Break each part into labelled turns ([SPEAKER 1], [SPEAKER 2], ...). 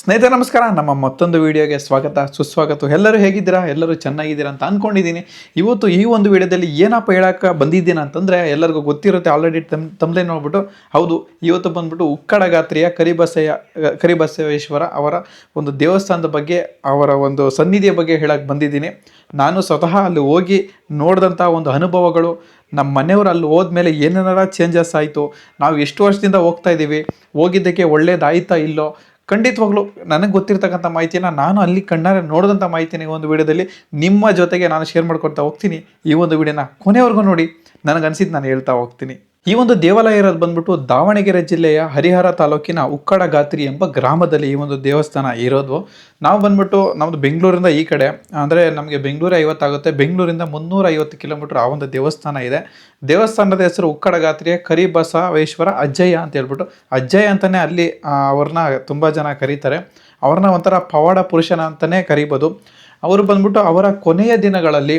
[SPEAKER 1] ಸ್ನೇಹಿತರೆ, ನಮಸ್ಕಾರ. ನಮ್ಮ ಮತ್ತೊಂದು ವಿಡಿಯೋಗೆ ಸ್ವಾಗತ, ಸುಸ್ವಾಗತ. ಎಲ್ಲರೂ ಹೇಗಿದ್ದೀರಾ? ಎಲ್ಲರೂ ಚೆನ್ನಾಗಿದ್ದೀರಾ ಅಂತ ಅಂದ್ಕೊಂಡಿದ್ದೀನಿ ಇವತ್ತು ಈ ಒಂದು ವಿಡಿಯೋದಲ್ಲಿ ಏನಪ್ಪ ಹೇಳೋಕ್ಕೆ ಬಂದಿದ್ದೀನಿ ಅಂತಂದರೆ, ಎಲ್ಲರಿಗೂ ಗೊತ್ತಿರುತ್ತೆ ಆಲ್ರೆಡಿ ತಮ್ ತಮ್ಮದೇ ನೋಡ್ಬಿಟ್ಟು. ಹೌದು, ಇವತ್ತು ಬಂದ್ಬಿಟ್ಟು ಉಕ್ಕಡಗಾತ್ರಿಯ ಕರಿಬಸಯ್ಯ, ಕರಿಬಸವೇಶ್ವರ ಅವರ ಒಂದು ದೇವಸ್ಥಾನದ ಬಗ್ಗೆ, ಅವರ ಒಂದು ಸನ್ನಿಧಿಯ ಬಗ್ಗೆ ಹೇಳೋಕ್ಕೆ ಬಂದಿದ್ದೀನಿ. ನಾನು ಸ್ವತಃ ಅಲ್ಲಿ ಹೋಗಿ ನೋಡಿದಂಥ ಒಂದು ಅನುಭವಗಳು, ನಮ್ಮ ಮನೆಯವರು ಅಲ್ಲಿ ಹೋದ್ಮೇಲೆ ಏನೇನಾರ ಚೇಂಜಸ್ ಆಯಿತು, ನಾವು ಎಷ್ಟು ವರ್ಷದಿಂದ ಹೋಗ್ತಾ ಇದ್ದೀವಿ, ಹೋಗಿದ್ದಕ್ಕೆ ಒಳ್ಳೇದಾಯ್ತಾ ಇಲ್ಲೋ ಖಂಡಿತವಾಗ್ಲೂ ನನಗೆ ಗೊತ್ತಿರ್ತಕ್ಕಂಥ ಮಾಹಿತಿಯನ್ನು ನಾನು ಅಲ್ಲಿ ಕಣ್ಣಾರೆ ನೋಡಿದಂಥ ಮಾಹಿತಿನ ಒಂದು ವಿಡಿಯೋದಲ್ಲಿ ನಿಮ್ಮ ಜೊತೆಗೆ ನಾನು ಶೇರ್ ಮಾಡ್ಕೊಳ್ತಾ ಹೋಗ್ತೀನಿ. ಈ ಒಂದು ವಿಡಿಯೋನ ಕೊನೆವರೆಗೂ ನೋಡಿ. ನನಗನ್ಸಿದ್ದು ನಾನು ಹೇಳ್ತಾ ಹೋಗ್ತೀನಿ. ಈ ಒಂದು ದೇವಾಲಯ ಇರೋದು ಬಂದ್ಬಿಟ್ಟು ದಾವಣಗೆರೆ ಜಿಲ್ಲೆಯ ಹರಿಹರ ತಾಲೂಕಿನ ಉಕ್ಕಡ ಗಾತ್ರಿ ಎಂಬ ಗ್ರಾಮದಲ್ಲಿ ಈ ಒಂದು ದೇವಸ್ಥಾನ ಇರೋದು. ನಾವು ಬಂದ್ಬಿಟ್ಟು ನಮ್ಮದು ಬೆಂಗಳೂರಿಂದ ಈ ಕಡೆ, ಅಂದರೆ ನಮಗೆ ಬೆಂಗಳೂರು ಐವತ್ತಾಗುತ್ತೆ. ಬೆಂಗಳೂರಿಂದ ಮುನ್ನೂರ ಐವತ್ತು ಕಿಲೋಮೀಟ್ರ್ ಆ ಒಂದು ದೇವಸ್ಥಾನ ಇದೆ. ದೇವಸ್ಥಾನದ ಹೆಸರು ಉಕ್ಕಡ ಗಾತ್ರಿಯ ಕರಿಬಸವೇಶ್ವರ ಅಜ್ಜಯ್ಯ ಅಂತ ಹೇಳ್ಬಿಟ್ಟು. ಅಜ್ಜಯ್ಯ ಅಂತಲೇ ಅಲ್ಲಿ ಅವ್ರನ್ನ ತುಂಬ ಜನ ಕರೀತಾರೆ. ಅವ್ರನ್ನ ಒಂಥರ ಪವಾಡ ಪುರುಷನ ಅಂತಲೇ ಕರಿಬೋದು. ಅವರು ಬಂದ್ಬಿಟ್ಟು ಅವರ ಕೊನೆಯ ದಿನಗಳಲ್ಲಿ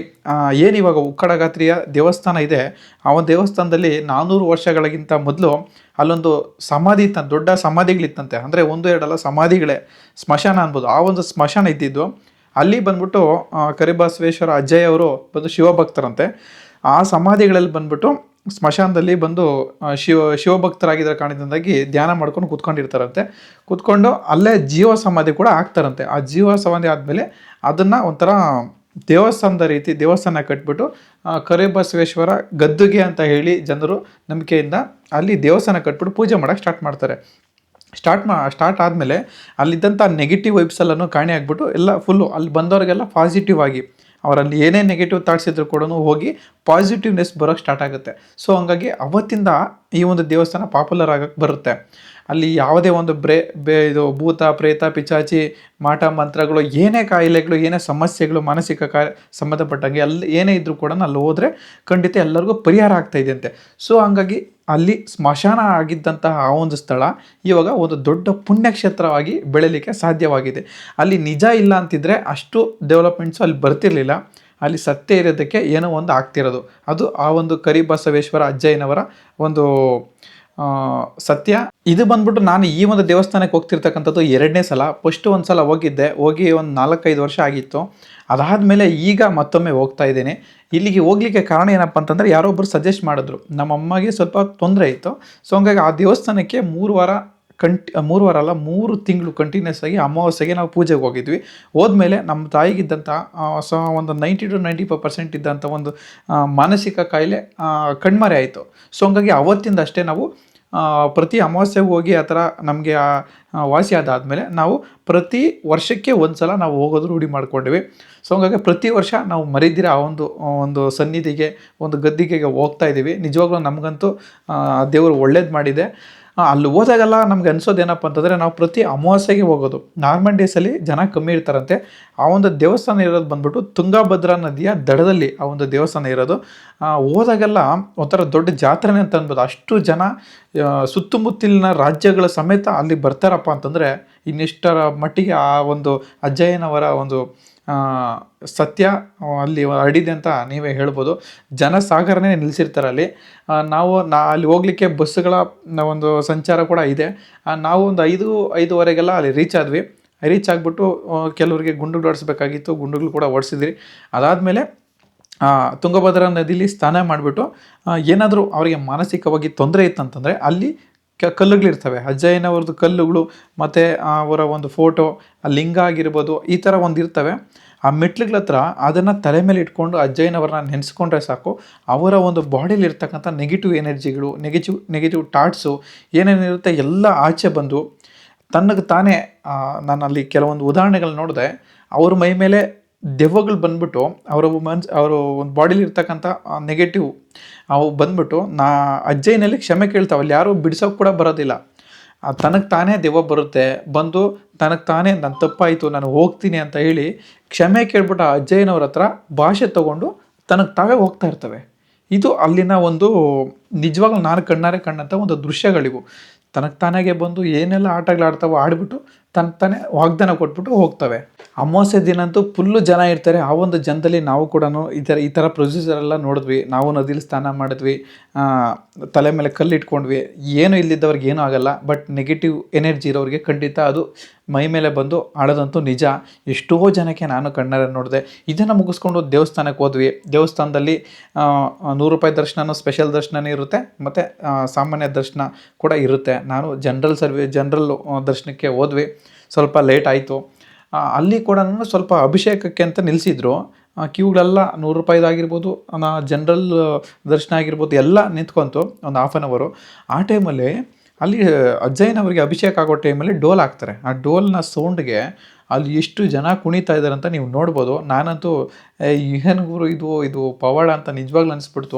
[SPEAKER 1] ಏನಿವಾಗ ಉಕ್ಕಡಗಾತ್ರಿಯ ದೇವಸ್ಥಾನ ಇದೆ ಆ ಒಂದು ದೇವಸ್ಥಾನದಲ್ಲಿ ನಾನ್ನೂರು ವರ್ಷಗಳಿಗಿಂತ ಮೊದಲು ಅಲ್ಲೊಂದು ಸಮಾಧಿ ಇತ್ತ, ದೊಡ್ಡ ಸಮಾಧಿಗಳಿತ್ತಂತೆ. ಅಂದರೆ ಒಂದು, ಎರಡಲ್ಲ, ಸಮಾಧಿಗಳೇ. ಸ್ಮಶಾನ ಅನ್ಬೋದು. ಆ ಒಂದು ಸ್ಮಶಾನ ಇದ್ದಿದ್ದು, ಅಲ್ಲಿ ಬಂದ್ಬಿಟ್ಟು ಕರಿಬಾಸವೇಶ್ವರ ಕರಿಬಸವೇಶ್ವರ ಅಜ್ಜಯ್ಯ ಅವರು ಬಂದು ಶಿವಭಕ್ತರಂತೆ. ಆ ಸಮಾಧಿಗಳಲ್ಲಿ ಬಂದ್ಬಿಟ್ಟು ಸ್ಮಶಾನದಲ್ಲಿ ಬಂದು ಶಿವ ಶಿವಭಕ್ತರಾಗಿದ್ದ ಕಾರಣದಿಂದಾಗಿ ಧ್ಯಾನ ಮಾಡ್ಕೊಂಡು ಕೂತ್ಕೊಂಡಿರ್ತಾರಂತೆ. ಕೂತ್ಕೊಂಡು ಅಲ್ಲೇ ಜೀವ ಸಮಾಧಿ ಕೂಡ ಆಗ್ತಾರಂತೆ. ಆ ಜೀವ ಸಮಾಧಿ ಆದಮೇಲೆ ಅದನ್ನು ಒಂಥರ ದೇವಸ್ಥಾನದ ರೀತಿ, ದೇವಸ್ಥಾನ ಕಟ್ಬಿಟ್ಟು ಕರಿಬಸವೇಶ್ವರ ಗದ್ದುಗೆ ಅಂತ ಹೇಳಿ ಜನರು ನಂಬಿಕೆಯಿಂದ ಅಲ್ಲಿ ದೇವಸ್ಥಾನ ಕಟ್ಬಿಟ್ಟು ಪೂಜೆ ಮಾಡೋಕ್ಕೆ ಸ್ಟಾರ್ಟ್ ಮಾಡ್ತಾರೆ. ಸ್ಟಾರ್ಟ್ ಮಾ ಸ್ಟಾರ್ಟ್ ಆದಮೇಲೆ ಅಲ್ಲಿದ್ದಂಥ ನೆಗೆಟಿವ್ ವೈಬ್ಸ್ ಎಲ್ಲನೂ ಕಾಣೆ ಆಗಿಬಿಟ್ಟು ಎಲ್ಲ ಫುಲ್ಲು ಅಲ್ಲಿ ಬಂದವರಿಗೆಲ್ಲ ಪಾಸಿಟಿವ್ ಆಗಿ ಅವರಲ್ಲಿ ಏನೇ ನೆಗೆಟಿವ್ ಥಾಟ್ಸ್ ಇದ್ರು ಕೂಡ ಹೋಗಿ ಪಾಸಿಟಿವ್ನೆಸ್ ಬರೋಕ್ಕೆ ಸ್ಟಾರ್ಟ್ ಆಗುತ್ತೆ. ಸೊ ಹಂಗಾಗಿ ಅವತ್ತಿಂದ ಈ ಒಂದು ದೇವಸ್ಥಾನ ಪಾಪ್ಯುಲರ್ ಆಗಕ್ಕೆ ಬರುತ್ತೆ. ಅಲ್ಲಿ ಯಾವುದೇ ಒಂದು ಬ್ರೇ, ಬೇ, ಇದು ಭೂತ, ಪ್ರೇತ ಪಿಚಾಚಿ ಮಾಟ, ಮಂತ್ರಗಳು, ಏನೇ ಕಾಯಿಲೆಗಳು, ಏನೇ ಸಮಸ್ಯೆಗಳು, ಮಾನಸಿಕ ಕಾ, ಸಂಬಂಧಪಟ್ಟಂಗೆ ಅಲ್ಲಿ ಏನೇ ಇದ್ರೂ ಕೂಡ ಅಲ್ಲಿ ಹೋದರೆ ಖಂಡಿತ ಎಲ್ಲರಿಗೂ ಪರಿಹಾರ ಆಗ್ತಾ ಇದೆ ಅಂತೆ ಸೊ ಹಂಗಾಗಿ ಅಲ್ಲಿ ಸ್ಮಶಾನ ಆಗಿದ್ದಂತಹ ಆ ಒಂದು ಸ್ಥಳ ಇವಾಗ ಒಂದು ದೊಡ್ಡ ಪುಣ್ಯಕ್ಷೇತ್ರವಾಗಿ ಬೆಳೀಲಿಕ್ಕೆ ಸಾಧ್ಯವಾಗಿದೆ. ಅಲ್ಲಿ ನಿಜ ಇಲ್ಲ ಅಂತಿದ್ರೆ ಅಷ್ಟು ಡೆವಲಪ್ಮೆಂಟ್ಸು ಅಲ್ಲಿ ಬರ್ತಿರಲಿಲ್ಲ. ಅಲ್ಲಿ ಸತ್ಯ ಇರೋದಕ್ಕೆ ಏನೋ ಒಂದು ಆಗ್ತಿರೋದು. ಅದು ಆ ಒಂದು ಕರಿಬಸವೇಶ್ವರ ಅಜ್ಜಯ್ಯನವರ ಒಂದು ಸತ್ಯ. ಇದು ಬಂದ್ಬಿಟ್ಟು ನಾನು ಈ ಒಂದು ದೇವಸ್ಥಾನಕ್ಕೆ ಹೋಗ್ತಿರ್ತಕ್ಕಂಥದ್ದು ಎರಡನೇ ಸಲ. ಫಸ್ಟ್ ಒಂದು ಸಲ ಹೋಗಿದ್ದೆ. ಹೋಗಿ ಒಂದು ನಾಲ್ಕೈದು ವರ್ಷ ಆಗಿತ್ತು. ಅದಾದಮೇಲೆ ಈಗ ಮತ್ತೊಮ್ಮೆ ಹೋಗ್ತಾ ಇದ್ದೀನಿ. ಇಲ್ಲಿಗೆ ಹೋಗ್ಲಿಕ್ಕೆ ಕಾರಣ ಏನಪ್ಪ ಅಂತಂದರೆ ಯಾರೋ ಒಬ್ಬರು ಸಜೆಸ್ಟ್ ಮಾಡಿದ್ರು. ನಮ್ಮ ಅಮ್ಮಗೆ ಸ್ವಲ್ಪ ತೊಂದರೆ ಇತ್ತು ಸೊ ಹಂಗಾಗಿ ಆ ದೇವಸ್ಥಾನಕ್ಕೆ ಮೂರು ವಾರ ಕಂಟಿ ಮೂರು ವಾರ ಅಲ್ಲ, ಮೂರು ತಿಂಗಳು ಕಂಟಿನ್ಯೂಸ್ ಆಗಿ ಅಮಾವಾಸ್ಯೆಗೆ ನಾವು ಪೂಜೆಗೆ ಹೋಗಿದ್ವಿ. ಹೋದ್ಮೇಲೆ ನಮ್ಮ ತಾಯಿಗಿದ್ದಂಥ ಸೊ, ಒಂದು ninety two ninety five percent ಇದ್ದಂಥ ಒಂದು ಮಾನಸಿಕ ಕಾಯಿಲೆ ಕಣ್ಮರೆ ಆಯಿತು. ಸೊ ಹಂಗಾಗಿ ಅವತ್ತಿಂದ ಅಷ್ಟೇ ನಾವು ಪ್ರತಿ ಅಮಾವಾಸ್ಯೆಗೆ ಹೋಗಿ ಆ ಥರ ನಮಗೆ ವಾಸಿ ಅದಾದಮೇಲೆ ನಾವು ಪ್ರತಿ ವರ್ಷಕ್ಕೆ ಒಂದು ಸಲ ನಾವು ಹೋಗೋದು ರೂಢಿ ಮಾಡಿಕೊಂಡ್ವಿ. ಸೊ ಹಂಗಾಗಿ ಪ್ರತಿ ವರ್ಷ ನಾವು ಮರಿದಿರ ಆ ಒಂದು ಒಂದು ಸನ್ನಿಧಿಗೆ, ಒಂದು ಗದ್ದಿಗೆಗೆ ಹೋಗ್ತಾ ಇದ್ದೀವಿ. ನಿಜವಾಗ್ಲೂ ನಮಗಂತೂ ದೇವರು ಒಳ್ಳೇದು ಮಾಡಿದೆ. ಅಲ್ಲಿ ಹೋದಾಗೆಲ್ಲ ನಮ್ಗೆ ಅನ್ಸೋದು ಏನಪ್ಪ ಅಂತಂದರೆ ನಾವು ಪ್ರತಿ ಅಮಾವಾಸ್ಯೆಗೆ ಹೋಗೋದು. ನಾರ್ಮಲ್ ಡೇಸಲ್ಲಿ ಜನ ಕಮ್ಮಿ ಇರ್ತಾರಂತೆ. ಆ ಒಂದು ದೇವಸ್ಥಾನ ಇರೋದು ಬಂದ್ಬಿಟ್ಟು ತುಂಗಾಭದ್ರಾ ನದಿಯ ದಡದಲ್ಲಿ ಆ ಒಂದು ದೇವಸ್ಥಾನ ಇರೋದು. ಹೋದಾಗೆಲ್ಲ ಒಂಥರ ದೊಡ್ಡ ಜಾತ್ರೆನೇ ಅಂತ ಅನ್ಬೋದು. ಅಷ್ಟು ಜನ ಸುತ್ತಮುತ್ತಲಿನ ರಾಜ್ಯಗಳ ಸಮೇತ ಅಲ್ಲಿ ಬರ್ತಾರಪ್ಪ ಅಂತಂದರೆ ಇನ್ನಿಷ್ಟರ ಮಟ್ಟಿಗೆ ಆ ಒಂದು ಅಜ್ಜಯ್ಯನವರ ಒಂದು ಸತ್ಯ ಅಲ್ಲಿ ಹರಡಿದೆ ಅಂತ ನೀವೇ ಹೇಳ್ಬೋದು. ಜನಸಾಗರನೇ ನಿಲ್ಲಿಸಿರ್ತಾರೆ ಅಲ್ಲಿ. ನಾವು, ನಾ, ಅಲ್ಲಿ ಹೋಗ್ಲಿಕ್ಕೆ ಬಸ್ಸುಗಳ ಒಂದು ಸಂಚಾರ ಕೂಡ ಇದೆ. ನಾವು ಒಂದು ಐದು, ಐದುವರೆಗೆಲ್ಲ ಅಲ್ಲಿ ರೀಚ್ ಆದ್ವಿ. ರೀಚ್ ಆಗಿಬಿಟ್ಟು ಕೆಲವರಿಗೆ ಗುಂಡುಗಳು ಓಡಿಸ್ಬೇಕಾಗಿತ್ತು. ಗುಂಡುಗಳು ಕೂಡ ಓಡಿಸಿದ್ರಿ ಅದಾದಮೇಲೆ ತುಂಗಭದ್ರಾ ನದಿಲಿ ಸ್ನಾನ ಮಾಡಿಬಿಟ್ಟು ಏನಾದರೂ ಅವರಿಗೆ ಮಾನಸಿಕವಾಗಿ ತೊಂದರೆ ಇತ್ತಂತಂದರೆ ಅಲ್ಲಿ ಕಲ್ಲುಗಳಿರ್ತವೆ. ಅಜ್ಜಯ್ಯನವ್ರದ್ದು ಕಲ್ಲುಗಳು, ಮತ್ತು ಅವರ ಒಂದು ಫೋಟೋ ಲಿಂಗ ಆಗಿರ್ಬೋದು, ಈ ಥರ ಒಂದು ಇರ್ತವೆ. ಆ ಮೆಟ್ಲುಗಳ ಹತ್ರ ಅದನ್ನು ತಲೆ ಮೇಲೆ ಇಟ್ಕೊಂಡು ಅಜ್ಜಯ್ಯನವ್ರನ್ನ ನೆನೆಸ್ಕೊಂಡ್ರೆ ಸಾಕು, ಅವರ ಒಂದು ಬಾಡಿಲಿ ಇರ್ತಕ್ಕಂಥ ನೆಗೆಟಿವ್ ಎನರ್ಜಿಗಳು ನೆಗೆಟಿವ್ ನೆಗೆಟಿವ್ ಟಾಟ್ಸು ಏನೇನಿರುತ್ತೆ ಎಲ್ಲ ಆಚೆ ಬಂದು ತನ್ನಗೆ ತಾನೇ ನಾನಲ್ಲಿ ಕೆಲವೊಂದು ಉದಾಹರಣೆಗಳು ನೋಡಿದೆ, ಅವ್ರ ಮೈ ಮೇಲೆ ದೆವ್ವಗಳು ಬಂದ್ಬಿಟ್ಟು ಅವರ ಮನ್ಸ್ ಅವರು ಒಂದು ಬಾಡಿಲಿ ಇರ್ತಕ್ಕಂಥ ನೆಗೆಟಿವ್ ಅವು ಬಂದ್ಬಿಟ್ಟು ನಾ ಅಜ್ಜಯ್ಯನಲ್ಲಿ ಕ್ಷಮೆ ಕೇಳ್ತಾವೆ. ಅಲ್ಲಿ ಯಾರೂ ಬಿಡಿಸೋಕೆ ಕೂಡ ಬರೋದಿಲ್ಲ. ತನಗೆ ತಾನೇ ದೆವ್ವ ಬರುತ್ತೆ. ಬಂದು ತನಗೆ ತಾನೇ ನನ್ನ ತಪ್ಪಾಯಿತು, ನಾನು ಹೋಗ್ತೀನಿ ಅಂತ ಹೇಳಿ ಕ್ಷಮೆ ಕೇಳ್ಬಿಟ್ಟು ಆ ಅಜ್ಜಯ್ಯನವ್ರ ಹತ್ರ ಭಾಷೆ ತಗೊಂಡು ತನಗೆ ತಾವೇ ಹೋಗ್ತಾ ಇರ್ತವೆ. ಇದು ಅಲ್ಲಿನ ಒಂದು ನಿಜವಾಗ್ಲೂ ನಾನು ಕಣ್ಣಾರೆ ಕಣ್ಣಂಥ ಒಂದು ದೃಶ್ಯಗಳಿವು. ತನಗೆ ತಾನಾಗೆ ಬಂದು ಏನೆಲ್ಲ ಆಟಗಳು ಆಡಿಬಿಟ್ಟು ಆಡ್ಬಿಟ್ಟು ತನ್ನ ತಾನೇ ವಾಗ್ದಾನ ಕೊಟ್ಬಿಟ್ಟು ಹೋಗ್ತವೆ. ಅಮಾವಾಸ್ಯೆ ದಿನ ಅಂತೂ ಫುಲ್ಲು ಜನ ಇರ್ತಾರೆ. ಆ ಒಂದು ಜನದಲ್ಲಿ ನಾವು ಕೂಡ ಈ ಥರ ಈ ಥರ ಪ್ರೊಸೀಜರ್ ಎಲ್ಲ ನೋಡಿದ್ವಿ. ನಾವು ನದಿಲಿ ಸ್ನಾನ ಮಾಡಿದ್ವಿ. ತಲೆ ಮೇಲೆ ಕಲ್ಲು ಇಟ್ಕೊಂಡ್ವಿ. ಏನು ಇಲ್ಲಿದ್ದವ್ರಿಗೆ ಏನೂ ಆಗಲ್ಲ. ಬಟ್ ನೆಗೆಟಿವ್ ಎನರ್ಜಿ ಇರೋರಿಗೆ ಖಂಡಿತ ಅದು ಮೈ ಮೇಲೆ ಬಂದು ಆಳದಂತೂ ನಿಜ. ಎಷ್ಟೋ ಜನಕ್ಕೆ ನಾನು ಕಣ್ಣಾರೆ ನೋಡಿದೆ. ಇದನ್ನು ಮುಗಿಸ್ಕೊಂಡು ದೇವಸ್ಥಾನಕ್ಕೆ ಹೋದ್ವಿ. ದೇವಸ್ಥಾನದಲ್ಲಿ ನೂರು ರೂಪಾಯಿ ದರ್ಶನನೂ ಸ್ಪೆಷಲ್ ದರ್ಶನನೇ ಇರುತ್ತೆ. ಮತ್ತು ಸಾಮಾನ್ಯ ದರ್ಶನ ಕೂಡ ಇರುತ್ತೆ. ನಾನು ಜನರಲ್ ಸರ್ವಿ ಜನರಲ್ ದರ್ಶನಕ್ಕೆ ಹೋದ್ವಿ. ಸ್ವಲ್ಪ ಲೇಟ್ ಆಯಿತು. ಅಲ್ಲಿ ಕೂಡ ಸ್ವಲ್ಪ ಅಭಿಷೇಕಕ್ಕೆ ಅಂತ ನಿಲ್ಲಿಸಿದ್ರು ಕ್ಯೂಗಳೆಲ್ಲ ನೂರು ರೂಪಾಯಿದಾಗಿರ್ಬೋದು ನಾ ಜನರಲ್ ದರ್ಶನ ಆಗಿರ್ಬೋದು, ಎಲ್ಲ ನಿಂತ್ಕೊಂತು ಒಂದು ಹಾಫ್ ಆನ್ ಅವರು ಆ ಟೈಮಲ್ಲಿ ಅಲ್ಲಿ ಅಜ್ಜಯ್ಯನವರಿಗೆ ಅಭಿಷೇಕ ಆಗೋ ಟೈಮಲ್ಲಿ ಡೋಲ್ ಹಾಕ್ತಾರೆ. ಆ ಡೋಲ್ನ ಸೌಂಡ್ಗೆ ಅಲ್ಲಿ ಎಷ್ಟು ಜನ ಕುಣಿತಾ ಇದ್ದಾರೆ ಅಂತ ನೀವು ನೋಡ್ಬೋದು. ನಾನಂತೂ ಏನ್ ಗುರು ಇದು? ಇದು ಪವಾಡ ಅಂತ ನಿಜವಾಗ್ಲೂ ಅನಿಸ್ಬಿಡ್ತು.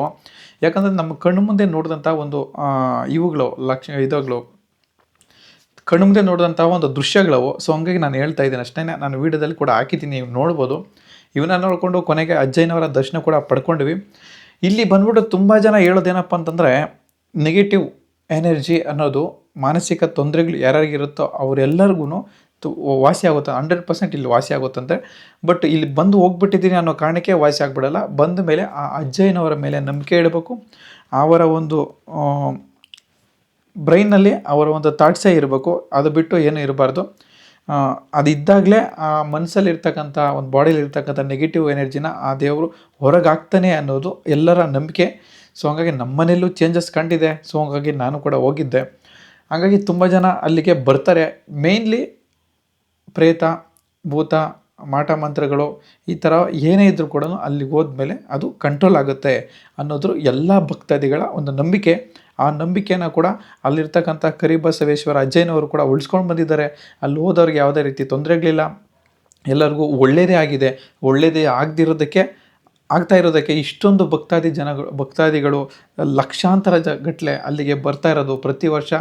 [SPEAKER 1] ಯಾಕಂದರೆ ನಮ್ಮ ಕಣ್ಣು ಮುಂದೆ ನೋಡಿದಂಥ ಒಂದು ಇವುಗಳು, ಲಕ್ಷ ಇದುಗಳು ಕಣ್ಣು ಮುಂದೆ ನೋಡಿದಂಥ ಒಂದು ದೃಶ್ಯಗಳವು. ಸೊ ಹಂಗಾಗಿ ನಾನು ಹೇಳ್ತಾ ಇದ್ದೀನಿ ಅಷ್ಟೇ. ನಾನು ವೀಡಿಯೋದಲ್ಲಿ ಕೂಡ ಹಾಕಿದ್ದೀನಿ, ನೀವು ನೋಡ್ಬೋದು. ಇವನ್ನ ನೋಡಿಕೊಂಡು ಕೊನೆಗೆ ಅಜ್ಜಯ್ಯನವರ ದರ್ಶನ ಕೂಡ ಪಡ್ಕೊಂಡ್ವಿ. ಇಲ್ಲಿ ಬಂದ್ಬಿಟ್ಟು ತುಂಬ ಜನ ಹೇಳೋದೇನಪ್ಪ ಅಂತಂದರೆ ನೆಗೆಟಿವ್ ಎನರ್ಜಿ ಅನ್ನೋದು, ಮಾನಸಿಕ ತೊಂದರೆಗಳು ಯಾರ್ಯಾರಿಗಿರುತ್ತೋ ಅವರೆಲ್ಲರಿಗೂ ತು, ವಾಸಿ ಆಗುತ್ತೆ. ಹಂಡ್ರೆಡ್ ಪರ್ಸೆಂಟ್ ಇಲ್ಲಿ ವಾಸಿ ಆಗುತ್ತಂತೆ ಬಟ್ ಇಲ್ಲಿ ಬಂದು ಹೋಗ್ಬಿಟ್ಟಿದ್ದೀನಿ ಅನ್ನೋ ಕಾರಣಕ್ಕೆ ವಾಸಿ ಆಗ್ಬಿಡಲ್ಲ. ಬಂದ ಮೇಲೆ ಆ ಅಜ್ಜಯ್ಯನವರ ಮೇಲೆ ನಂಬಿಕೆ ಇಡಬೇಕು. ಅವರ ಒಂದು ಬ್ರೈನಲ್ಲಿ ಅವರ ಒಂದು ಥಾಟ್ಸೇ ಇರಬೇಕು, ಅದು ಬಿಟ್ಟು ಏನೂ ಇರಬಾರ್ದು. ಅದಿದ್ದಾಗಲೇ ಆ ಮನಸ್ಸಲ್ಲಿರ್ತಕ್ಕಂಥ, ಒಂದು ಬಾಡಿಲಿ ಇರ್ತಕ್ಕಂಥ ನೆಗೆಟಿವ್ ಎನರ್ಜಿನ ಆ ದೇವರು ಹೊರಗಾಗ್ತಾನೆ ಅನ್ನೋದು ಎಲ್ಲರ ನಂಬಿಕೆ. ಸೊ ಹಂಗಾಗಿ ನಮ್ಮನೆಯಲ್ಲೂ ಚೇಂಜಸ್ ಕಂಡಿದೆ. ಸೊ ಹಾಗಾಗಿ ನಾನು ಕೂಡ ಹೋಗಿದ್ದೆ. ಹಾಗಾಗಿ ತುಂಬ ಜನ ಅಲ್ಲಿಗೆ ಬರ್ತಾರೆ. ಮೇಯ್ನ್ಲಿ ಪ್ರೇತ, ಭೂತ ಮಾಟ ಮಂತ್ರಗಳು ಈ ಥರ ಏನೇ ಇದ್ದರೂ ಕೂಡ ಅಲ್ಲಿಗೆ ಹೋದ್ಮೇಲೆ ಅದು ಕಂಟ್ರೋಲ್ ಆಗುತ್ತೆ ಅನ್ನೋದ್ರ ಎಲ್ಲ ಭಕ್ತಾದಿಗಳ ಒಂದು ನಂಬಿಕೆ. ಆ ನಂಬಿಕೆನ ಕೂಡ ಅಲ್ಲಿರ್ತಕ್ಕಂಥ ಕರಿಬಸವೇಶ್ವರ ಅಜ್ಜಯ್ಯನವರು ಕೂಡ ಉಳಿಸ್ಕೊಂಡು ಬಂದಿದ್ದಾರೆ. ಅಲ್ಲಿ ಹೋದವ್ರಿಗೆ ಯಾವುದೇ ರೀತಿ ತೊಂದರೆಗಳಿಲ್ಲ. ಎಲ್ಲರಿಗೂ ಒಳ್ಳೆಯದೇ ಆಗಿದೆ. ಒಳ್ಳೆಯದೇ ಆಗದಿರೋದಕ್ಕೆ ಆಗ್ತಾ ಇರೋದಕ್ಕೆ ಇಷ್ಟೊಂದು ಭಕ್ತಾದಿ ಜನಗಳು, ಭಕ್ತಾದಿಗಳು ಲಕ್ಷಾಂತರ ಜ ಗಟ್ಟಲೆ ಅಲ್ಲಿಗೆ ಬರ್ತಾ ಇರೋದು ಪ್ರತಿ ವರ್ಷ.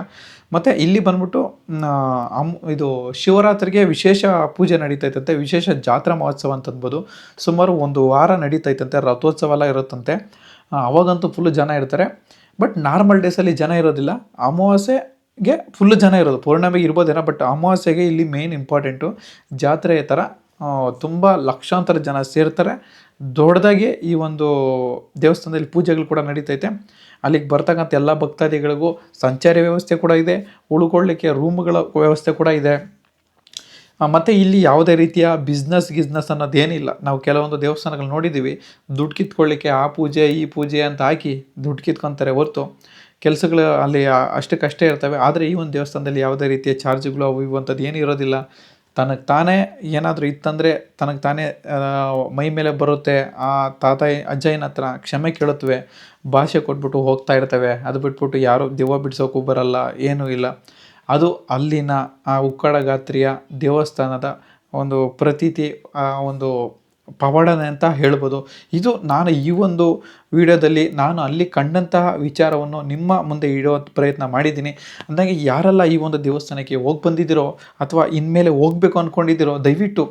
[SPEAKER 1] ಮತ್ತು ಇಲ್ಲಿ ಬಂದ್ಬಿಟ್ಟು ಅಮ್, ಇದು ಶಿವರಾತ್ರಿಗೆ ವಿಶೇಷ ಪೂಜೆ ನಡೀತೈತಂತೆ, ವಿಶೇಷ ಜಾತ್ರಾ ಮಹೋತ್ಸವ ಅಂತ ಅನ್ಬೋದು ಸುಮಾರು ಒಂದು ವಾರ ನಡೀತೈತಂತೆ, ರಥೋತ್ಸವ ಎಲ್ಲ ಇರುತ್ತಂತೆ. ಅವಾಗಂತೂ ಫುಲ್ ಜನ ಇರ್ತಾರೆ. ಬಟ್ ನಾರ್ಮಲ್ ಡೇಸಲ್ಲಿ ಜನ ಇರೋದಿಲ್ಲ. ಅಮಾವಾಸ್ಯೆಗೆ ಫುಲ್ ಜನ ಇರೋದು. ಪೌರ್ಣಮಿಗೆ ಇರ್ಬೋದೇನೋ ಬಟ್ ಅಮಾವಾಸ್ಯೆಗೆ ಇಲ್ಲಿ ಮೇನ್ ಇಂಪಾರ್ಟೆಂಟು ಜಾತ್ರೆಯ ಥರ ತುಂಬ ಲಕ್ಷಾಂತರ ಜನ ಸೇರ್ತಾರೆ. ದೊಡ್ಡದಾಗಿ ಈ ಒಂದು ದೇವಸ್ಥಾನದಲ್ಲಿ ಪೂಜೆಗಳು ಕೂಡ ನಡೀತೈತೆ. ಅಲ್ಲಿಗೆ ಬರ್ತಕ್ಕಂಥ ಎಲ್ಲ ಭಕ್ತಾದಿಗಳಿಗೂ ಸಂಚಾರಿ ವ್ಯವಸ್ಥೆ ಕೂಡ ಇದೆ. ಉಳ್ಕೊಳ್ಳಿಕ್ಕೆ ರೂಮ್ಗಳ ವ್ಯವಸ್ಥೆ ಕೂಡ ಇದೆ. ಮತ್ತು ಇಲ್ಲಿ ಯಾವುದೇ ರೀತಿಯ ಬಿಸ್ನೆಸ್ ಗಿಸ್ನೆಸ್ ಅನ್ನೋದೇನಿಲ್ಲ ನಾವು ಕೆಲವೊಂದು ದೇವಸ್ಥಾನಗಳು ನೋಡಿದ್ದೀವಿ. ದುಡ್ಡು ಕಿತ್ಕೊಳ್ಳಿಕ್ಕೆ ಆ ಪೂಜೆ, ಈ ಪೂಜೆ ಅಂತ ಹಾಕಿ ದುಡ್ಡು ಕಿತ್ಕೊತಾರೆ ಹೊರತು. ಕೆಲಸಗಳು ಅಲ್ಲಿ ಅಷ್ಟಕ್ಕಷ್ಟೇ ಇರ್ತವೆ. ಆದರೆ ಈ ಒಂದು ದೇವಸ್ಥಾನದಲ್ಲಿ ಯಾವುದೇ ರೀತಿಯ ಚಾರ್ಜ್ಗಳು ಅವು ಇವಂಥದ್ದು ಏನೂ ಇರೋದಿಲ್ಲ. ತನಗೆ ತಾನೇ ಏನಾದರೂ ಇತ್ತಂದರೆ ತನಗೆ ತಾನೇ ಮೈ ಮೇಲೆ ಬರುತ್ತೆ. ಆ ತಾತ ಅಜ್ಜಯ್ಯನ ಹತ್ರ ಕ್ಷಮೆ ಕೇಳುತ್ತವೆ. ಭಾಷೆ ಕೊಟ್ಬಿಟ್ಟು ಹೋಗ್ತಾ ಇರ್ತವೆ. ಅದು ಬಿಟ್ಬಿಟ್ಟು ಯಾರು ದೆವ್ವ ಬಿಡ್ಸೋಕ್ಕೂ ಬರಲ್ಲ. ಏನೂ ಇಲ್ಲ. ಅದು ಅಲ್ಲಿನ ಆ ಉಕ್ಕಡಗಾತ್ರಿಯ ದೇವಸ್ಥಾನದ ಒಂದು ಪ್ರತೀತಿ, ಆ, ಒಂದು ಪವಾಡನೆ ಅಂತ ಹೇಳ್ಬೋದು. ಇದು ನಾನು ಈ ಒಂದು ವಿಡಿಯೋದಲ್ಲಿ ನಾನು ಅಲ್ಲಿ ಕಂಡಂತಹ ವಿಚಾರವನ್ನು ನಿಮ್ಮ ಮುಂದೆ ಇಡೋ ಪ್ರಯತ್ನ ಮಾಡಿದ್ದೀನಿ. ಅಂದಾಗೆ ಯಾರೆಲ್ಲ ಈ ಒಂದು ದೇವಸ್ಥಾನಕ್ಕೆ ಹೋಗಿ ಬಂದಿದ್ದೀರೋ ಅಥವಾ ಇನ್ಮೇಲೆ ಹೋಗಬೇಕು ಅಂದ್ಕೊಂಡಿದ್ದೀರೋ ದಯವಿಟ್ಟು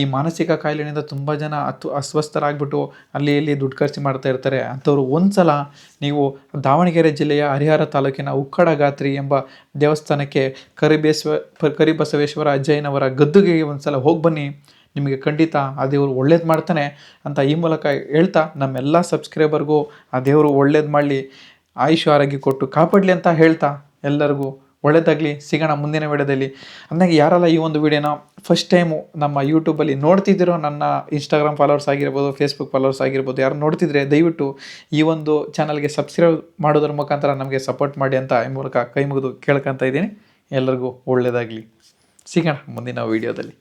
[SPEAKER 1] ಈ ಮಾನಸಿಕ ಕಾಯಿಲೆಯಿಂದ ತುಂಬ ಜನ ಅತ್ವ, ಅಸ್ವಸ್ಥರಾಗ್ಬಿಟ್ಟು ಅಲ್ಲಿ ಇಲ್ಲಿ ದುಡ್ಡು ಖರ್ಚು ಮಾಡ್ತಾ ಇರ್ತಾರೆ. ಅಂಥವ್ರು ಒಂದ್ಸಲ ನೀವು ದಾವಣಗೆರೆ ಜಿಲ್ಲೆಯ ಹರಿಹರ ತಾಲೂಕಿನ ಉಕ್ಕಡಗಾತ್ರಿ ಎಂಬ ದೇವಸ್ಥಾನಕ್ಕೆ ಕರಿಬೇಶ್ವ ಕರಿಬಸವೇಶ್ವರ ಅಜ್ಜಯ್ಯನವರ ಗದ್ದುಗೆಗೆ ಒಂದ್ಸಲ ಹೋಗಿ ಬನ್ನಿ. ನಿಮಗೆ ಖಂಡಿತ ಆ ದೇವರು ಒಳ್ಳೇದು ಮಾಡ್ತಾನೆ ಅಂತ ಈ ಮೂಲಕ ಹೇಳ್ತಾ ನಮ್ಮೆಲ್ಲ ಸಬ್ಸ್ಕ್ರೈಬರ್ಗೂ ಆ ದೇವರು ಒಳ್ಳೇದು ಮಾಡಲಿ, ಆಯುಷ್ ಆರೋಗ್ಯ ಕೊಟ್ಟು ಕಾಪಾಡಲಿ ಅಂತ ಹೇಳ್ತಾ ಎಲ್ಲರಿಗೂ ಒಳ್ಳೆಯದಾಗಲಿ ಸಿಗೋಣ ಮುಂದಿನ ವಿಡಿಯೋದಲ್ಲಿ. ಅಂದಾಗೆ ಯಾರಲ್ಲ ಈ ಒಂದು ವಿಡಿಯೋನ ಫಸ್ಟ್ ಟೈಮು ನಮ್ಮ ಯೂಟ್ಯೂಬಲ್ಲಿ ನೋಡ್ತಿದ್ದಿರೋ ನನ್ನ ಇನ್ಸ್ಟಾಗ್ರಾಮ್ ಫಾಲೋವರ್ಸ್ ಆಗಿರ್ಬೋದು ಫೇಸ್ಬುಕ್ ಫಾಲೋವರ್ಸ್ ಆಗಿರ್ಬೋದು, ಯಾರು ನೋಡ್ತಿದ್ರೆ ದಯವಿಟ್ಟು ಈ ಒಂದು ಚಾನಲ್ಗೆ ಸಬ್ಸ್ಕ್ರೈಬ್ ಮಾಡೋದ್ರ ಮುಖಾಂತರ ನಮಗೆ ಸಪೋರ್ಟ್ ಮಾಡಿ ಅಂತ ಈ ಮೂಲಕ ಕೈ ಮುಗಿದು ಕೇಳ್ಕೊತಾ ಇದ್ದೀನಿ. ಎಲ್ಲರಿಗೂ ಒಳ್ಳೆಯದಾಗಲಿ ಸಿಗೋಣ ಮುಂದಿನ ವೀಡಿಯೋದಲ್ಲಿ.